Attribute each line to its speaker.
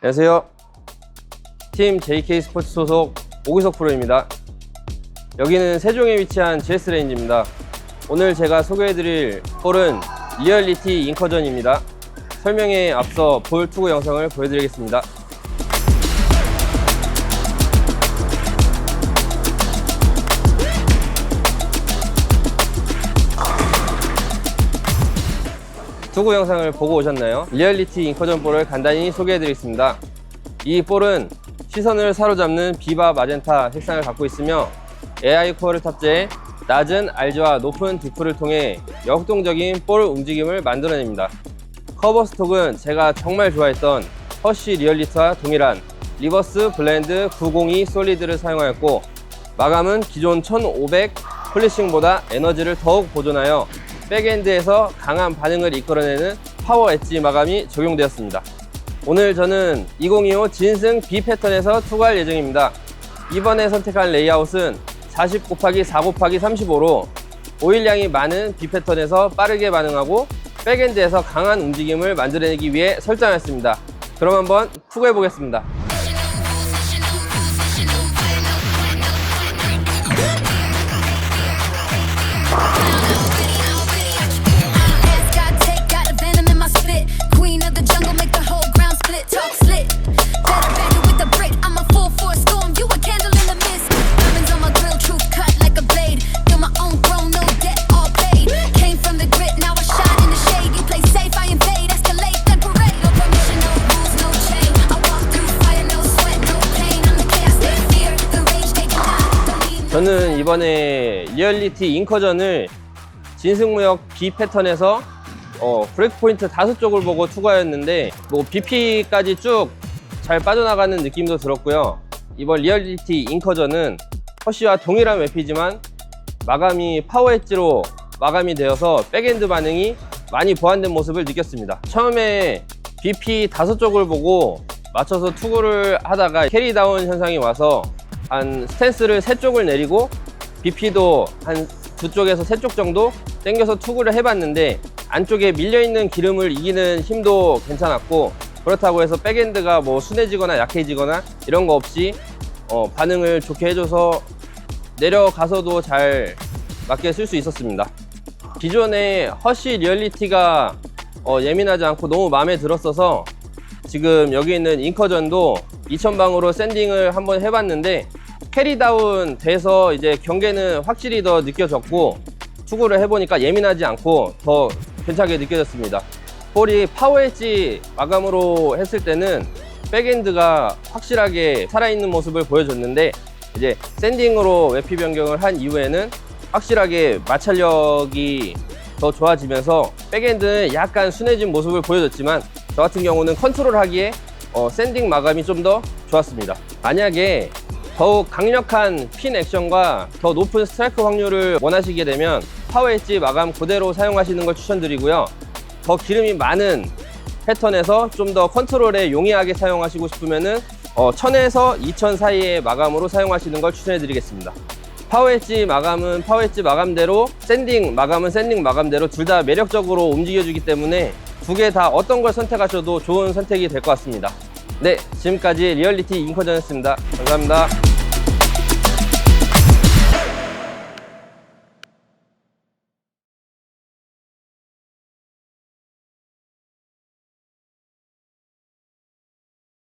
Speaker 1: 안녕하세요. 팀 JK 스포츠 소속 오기석 프로입니다. 여기는 세종에 위치한 GS 레인지입니다. 오늘 제가 소개해드릴 볼은 리얼리티 잉커전입니다. 설명에 앞서 볼 투구 영상을 보여드리겠습니다. 투구 영상을 보고 오셨나요? 리얼리티 잉커전 볼을 간단히 소개해드리겠습니다. 이 볼은 시선을 사로잡는 비바 마젠타 색상을 갖고 있으며 AI 코어를 탑재해 낮은 알지와 높은 디프를 통해 역동적인 볼 움직임을 만들어냅니다. 커버 스톡은 제가 정말 좋아했던 허쉬 리얼리트와 동일한 리버스 블렌드 902 솔리드를 사용하였고 마감은 기존 1500 플리싱보다 에너지를 더욱 보존하여 백엔드에서 강한 반응을 이끌어내는 파워 엣지 마감이 적용되었습니다. 오늘 저는 2025 진승 B 패턴에서 투구할 예정입니다. 이번에 선택한 레이아웃은 40 곱하기 4 곱하기 35로 오일량이 많은 B 패턴에서 빠르게 반응하고 백엔드에서 강한 움직임을 만들어내기 위해 설정했습니다. 그럼 한번 투구해 보겠습니다. 저는 이번에 리얼리티 잉커전을 진승무역 B 패턴에서 어, 브레이크 포인트 다섯 쪽을 보고 투구하였는데 뭐 BP까지 쭉 잘 빠져나가는 느낌도 들었고요. 이번 리얼리티 잉커전은 허쉬와 동일한 웹피지만 마감이 파워 엣지로 마감이 되어서 백엔드 반응이 많이 보완된 모습을 느꼈습니다. 처음에 BP 다섯 쪽을 보고 맞춰서 투구를 하다가 캐리 다운 현상이 와서 한 스탠스를 세 쪽을 내리고 BP도 한 두 쪽에서 세 쪽 정도 당겨서 투구를 해봤는데 안쪽에 밀려있는 기름을 이기는 힘도 괜찮았고 그렇다고 해서 백엔드가 뭐 순해지거나 약해지거나 이런 거 없이 어, 반응을 좋게 해줘서 내려가서도 잘 맞게 쓸 수 있었습니다. 기존에 허쉬 리얼리티가 어, 예민하지 않고 너무 마음에 들었어서 지금 여기 있는 잉커전도 2000방으로 샌딩을 한번 해봤는데 캐리다운 돼서 이제 경계는 확실히 더 느껴졌고 투구를 해보니까 예민하지 않고 더 괜찮게 느껴졌습니다. 볼이 파워 엣지 마감으로 했을 때는 백엔드가 확실하게 살아있는 모습을 보여줬는데 이제 샌딩으로 웨피 변경을 한 이후에는 확실하게 마찰력이 더 좋아지면서 백엔드는 약간 순해진 모습을 보여줬지만 저 같은 경우는 컨트롤하기에 어, 샌딩 마감이 좀 더 좋았습니다. 만약에 더욱 강력한 핀 액션과 더 높은 스트라이크 확률을 원하시게 되면 파워 엣지 마감 그대로 사용하시는 걸 추천드리고요. 더 기름이 많은 패턴에서 좀 더 컨트롤에 용이하게 사용하시고 싶으면은 어, 1000에서 2000 사이의 마감으로 사용하시는 걸 추천해 드리겠습니다. 파워 엣지 마감은 파워 엣지 마감대로 샌딩 마감은 샌딩 마감대로 둘 다 매력적으로 움직여 주기 때문에 두 개 다 어떤 걸 선택하셔도 좋은 선택이 될 것 같습니다. 네, 지금까지 리얼리티 잉커전이었습니다. 감사합니다.